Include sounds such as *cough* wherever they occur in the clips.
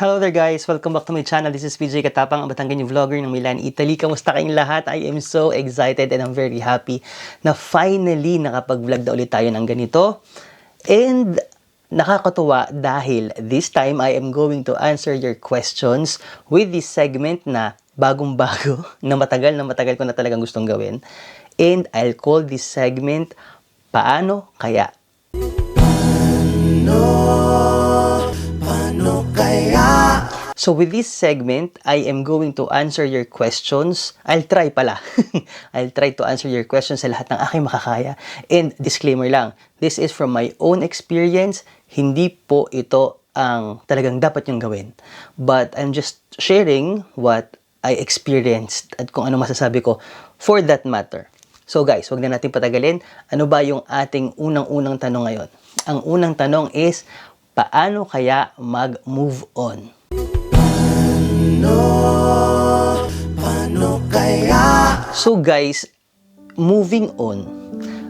Hello there guys! Welcome back to my channel. This is PJ Katapang, ang Batanggenyo vlogger ng Milan, Italy. Kamusta kayong lahat? I am so excited and I'm very happy na finally nakapag-vlog na ulit tayo ng ganito. And nakakatuwa dahil this time I am going to answer your questions with this segment na bagong-bago, *laughs* na matagal na matagal ko na talagang gustong gawin. And I'll call this segment, Paano Kaya? So with this segment, I am going to answer your questions. I'll try pala. *laughs* I'll try to answer your questions sa lahat ng aking makakaya. And disclaimer lang, this is from my own experience. Hindi po ito ang talagang dapat yung gawin. But I'm just sharing what I experienced at kung ano masasabi ko for that matter. So guys, wag na natin patagalin. Ano ba yung ating unang-unang tanong ngayon? Ang unang tanong is, paano kaya mag-move on? So guys, moving on.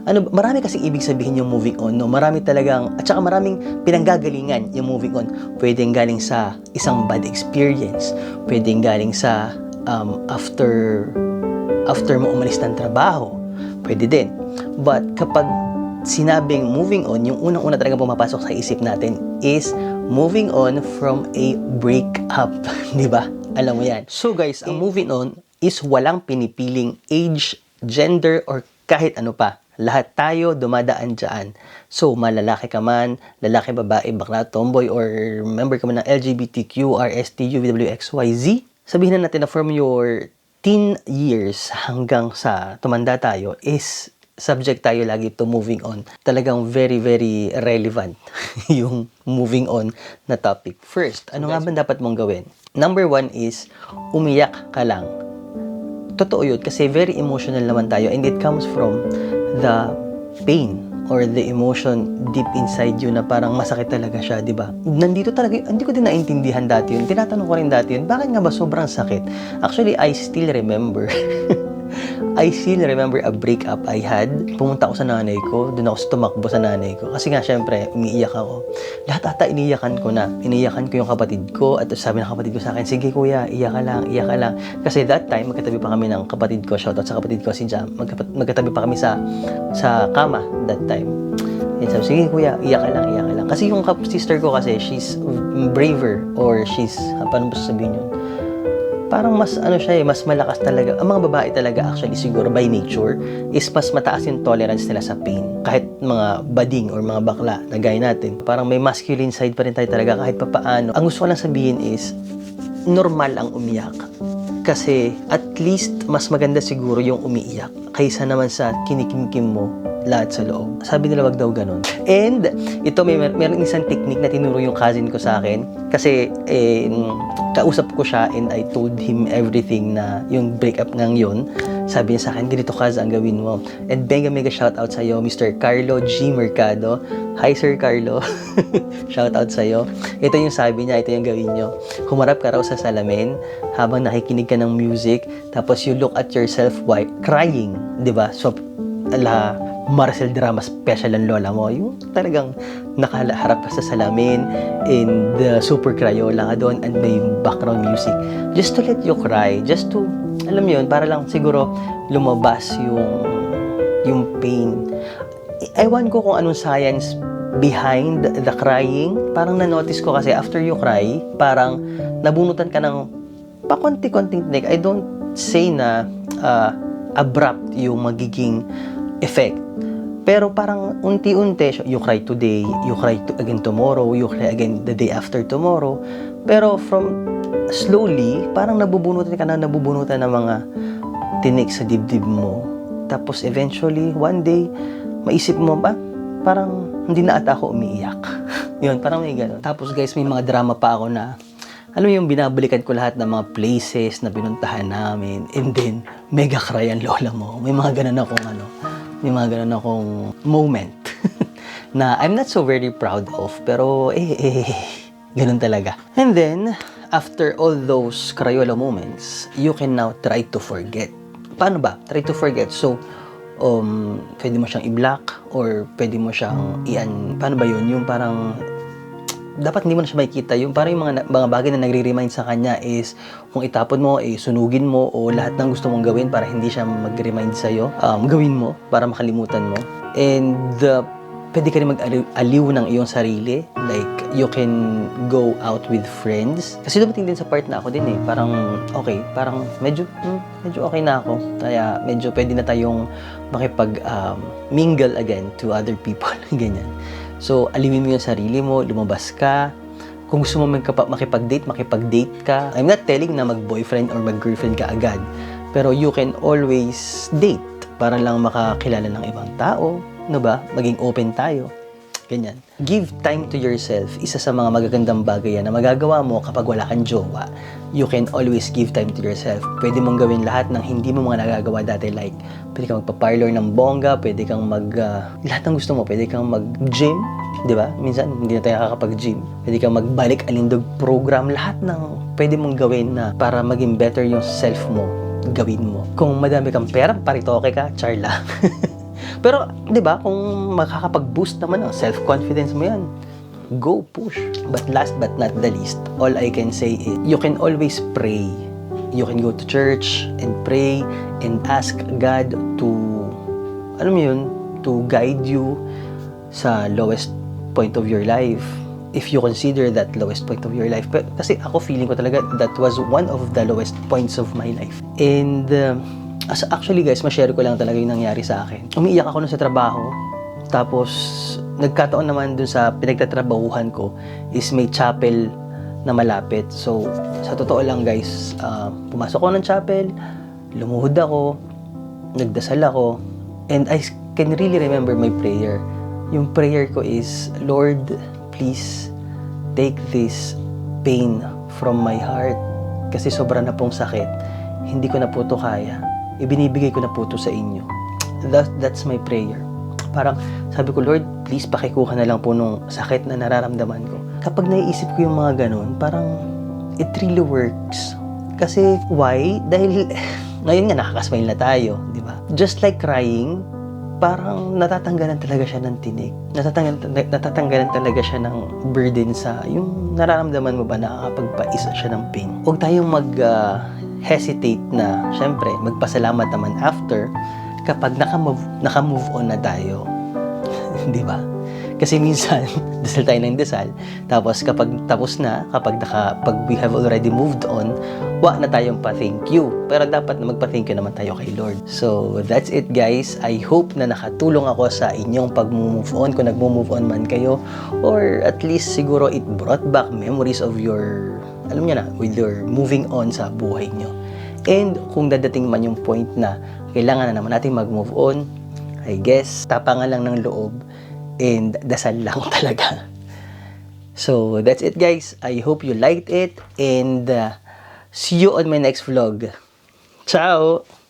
Ano, marami kasi ibig sabihin yung moving on, no? Marami talagang, at saka maraming pinanggagalingan yung moving on. Pwedeng galing sa isang bad experience. Pwedeng galing sa um, after after mo umalis ng trabaho. Pwede din. But kapag sinabing moving on, yung unang-una talaga pumapasok sa isip natin is moving on from a breakup. *laughs* Di ba? Alam mo yan. So guys, ang moving on is walang pinipiling age, gender, or kahit ano pa. Lahat tayo dumadaan dyan. So, malalaki ka man, lalaki, babae, bakla, tomboy, or member ka man ng LGBTQ, RST, UWXYZ, sabihin na natin na from your teen years hanggang sa tumanda tayo is subject tayo lagi to moving on. Talagang very, very relevant *laughs* yung moving on na topic. First, ano nga ba dapat mong gawin? Number one is, umiyak ka lang. Totoo yun kasi very emotional naman tayo and it comes from the pain or the emotion deep inside you na parang masakit talaga siya, di ba? Nandito talaga, hindi ko din naintindihan dati yun. Tinatanong ko rin dati yun, bakit nga ba sobrang sakit? Actually, I still remember. *laughs* I still remember a breakup I had. Pumunta ako sa nanay ko. Doon ako tumakbo sa nanay ko. Kasi nga, syempre, umiiyak ako. Lahat ata iniyakan ko na. Iniyakan ko yung kapatid ko. At sabi ng kapatid ko sa akin, sige kuya, iyak ka lang, iyak ka lang. Kasi that time, magkatabi pa kami ng kapatid ko. Shoutout sa kapatid ko, si Jam. Magkapat- magkatabi pa kami sa sa kama that time. And sabi, sige kuya, iyak ka lang, iyak ka lang. Kasi yung sister ko kasi, she's braver or she's, paano ba sasabihin yun? Parang mas ano siya eh, mas malakas talaga. Ang mga babae talaga actually siguro by nature is mas mataas yung tolerance nila sa pain. Kahit mga bading or mga bakla na gaya natin. Parang may masculine side pa rin tayo talaga kahit papaano. Ang gusto ko lang sabihin is normal ang umiyak. Kasi at least mas maganda siguro yung umiiyak kaysa naman sa kinikimkim mo lahat sa loob. Sabi nila wag daw ganun. And ito may mer- isang technique na tinuro yung cousin ko sa akin kasi eh, kausap ko siya and I told him everything na yung breakup ngang yun. Sabi niya sa akin, ganito Kaz ang gawin mo. And mega mega shout out sa iyo Mr. Carlo G. Mercado. Hi Sir Carlo. *laughs* shout out sa iyo. Ito yung sabi niya, ito yung gawin nyo. Humarap ka raw sa salamin habang nakikinig ka ng music tapos you look at yourself while crying, 'di ba? So ala Marcel drama special ang lola mo, yung talagang nakaharap ka sa salamin and the super crayola ka doon and may background music. Just to let you cry, just to, alam mo yun, para lang siguro lumabas yung, yung pain. Ewan ko kung anong science behind the crying. Parang na-notice ko kasi after you cry, parang nabunutan ka ng pakonti-konting tinik. I don't say na uh, abrupt yung magiging effect. Pero parang unti-unti, you cry today, you cry to again tomorrow, you cry again the day after tomorrow. Pero from slowly, parang nabubunutan ka na nabubunutan ng mga tinik sa dibdib mo. Tapos eventually, one day, maisip mo ba, parang hindi na ata ako umiiyak. *laughs* Yun, parang may gano'n. Tapos guys, may mga drama pa ako na alam mo yung binabalikan ko lahat ng mga places na binuntahan namin and then mega cry ang lola mo. May mga ganun akong ano, may mga ganun akong moment *laughs* na I'm not so very proud of pero eh, eh, ganun talaga. And then, after all those Crayola moments, you can now try to forget. Paano ba? Try to forget. So, um, pwede mo siyang i-block or pwede mo siyang i-an... Paano ba yun? Yung parang dapat hindi mo na siya makikita. Yung parang yung mga, mga bagay na nagre-remind sa kanya is kung itapon mo, eh, sunugin mo o lahat ng gusto mong gawin para hindi siya mag-remind sa'yo, um, gawin mo para makalimutan mo. And uh, pwede ka rin mag-aliw ng iyong sarili. Like, you can go out with friends. Kasi dumating din sa part na ako din eh. Parang, okay, parang medyo, hmm, medyo okay na ako. Kaya medyo pwede na tayong makipag um, again to other people. *laughs* Ganyan. So, aliwin mo yung sarili mo, lumabas ka. Kung gusto mo makipag-date, makipag-date ka. I'm not telling na mag-boyfriend or mag-girlfriend ka agad. Pero you can always date para lang makakilala ng ibang tao, no ba? Maging open tayo. Ganyan. Give time to yourself. Isa sa mga magagandang bagay yan na magagawa mo kapag wala kang jowa. You can always give time to yourself. Pwede mong gawin lahat ng hindi mo mga nagagawa dati. Like, pwede kang magpa-parlor ng bongga, pwede kang mag... ah, lahat ng gusto mo. Pwede kang mag-gym, di ba? Minsan, hindi na tayo kakapag-gym. Pwede kang magbalik alindog program. Lahat ng pwede mong gawin na para maging better yung self mo, gawin mo. Kung madami kang pera, paritoke ka, char lang. *laughs* Pero, di ba, kung makakapag-boost naman ng self-confidence mo yan, go push. But last but not the least, all I can say is, you can always pray. You can go to church and pray and ask God to, alam mo yun, to guide you sa lowest point of your life if you consider that lowest point of your life. Pero, kasi ako feeling ko talaga that was one of the lowest points of my life. And um, as actually guys, ma-share ko lang talaga yung nangyari sa akin. Umiiyak ako nun sa trabaho. Tapos nagkataon naman dun sa pinagtatrabahuhan ko is may chapel na malapit. So, sa totoo lang guys, uh, pumasok ako ng chapel, lumuhod ako, nagdasal ako, and I can really remember my prayer. Yung prayer ko is, Lord, please take this pain from my heart kasi sobra na pong sakit. Hindi ko na po to kaya. Ibinibigay ko na po to sa inyo. That, that's my prayer. Parang sabi ko, Lord, please pakikuha na lang po nung sakit na nararamdaman ko. Kapag naiisip ko yung mga ganun, parang it really works. Kasi why? Dahil *laughs* ngayon nga nakakasmile na tayo, di ba? Just like crying, parang natatanggalan talaga siya ng tinik. Natatanggalan, natatanggalan talaga siya ng burden sa yung nararamdaman mo ba nakakapagpaisa siya ng pain. Huwag tayong mag ah, hesitate na, syempre, magpasalamat naman after kapag naka-move, naka-move on na tayo. *laughs* Di ba? Kasi minsan, *laughs* dasal tayo ng dasal. Tapos kapag tapos na, kapag naka, pag we have already moved on, wa na tayong pa-thank you. Pero dapat na magpa-thank you naman tayo kay Lord. So, that's it guys. I hope na nakatulong ako sa inyong pag-move on, kung nag-move on man kayo. Or at least siguro it brought back memories of your, alam niyo na, with your moving on sa buhay nyo. And kung dadating man yung point na kailangan na naman natin mag-move on, I guess, tapangan lang ng loob and dasal lang *laughs* talaga. So, that's it guys. I hope you liked it and uh, see you on my next vlog. Ciao!